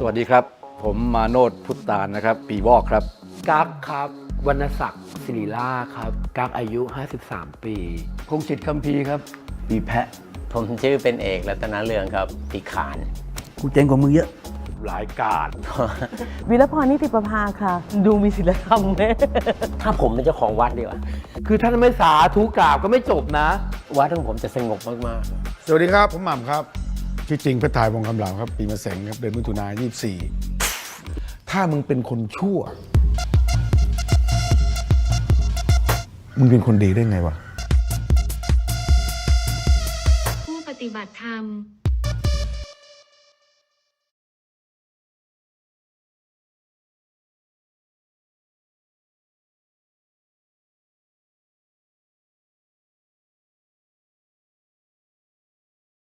สวัสดีครับ ผมมาโนดพุทธานนะครับ ปีวอกครับ กั๊กครับวรรณศักดิ์ศิริล่าครับ กั๊กอายุ 53 ปีคงจิตคัมภีร์ครับ ปีแพะ ผมชื่อเป็นเอกรัตนเรืองครับปีขาน กูเจ๋งกว่ามึงเยอะ หลายกาด วิรพรนิติประภาค่ะ ดูมีศิลธรรมไหมถ้าผมเป็นเจ้าของวัดดีกว่า คือท่านไม่สาธุกราบก็ไม่จบนะ วัดของผมจะสงบมาก สวัสดีครับ ผมหม่ำครับ ชื่อจริงพระทายวงคำเหลาครับ ปีมะเสงครับ เดือนมิถุนายน24 ถ้ามึงเป็นคนชั่ว มึงเป็นคนดีได้ไงวะ ผู้ปฏิบัติธรรม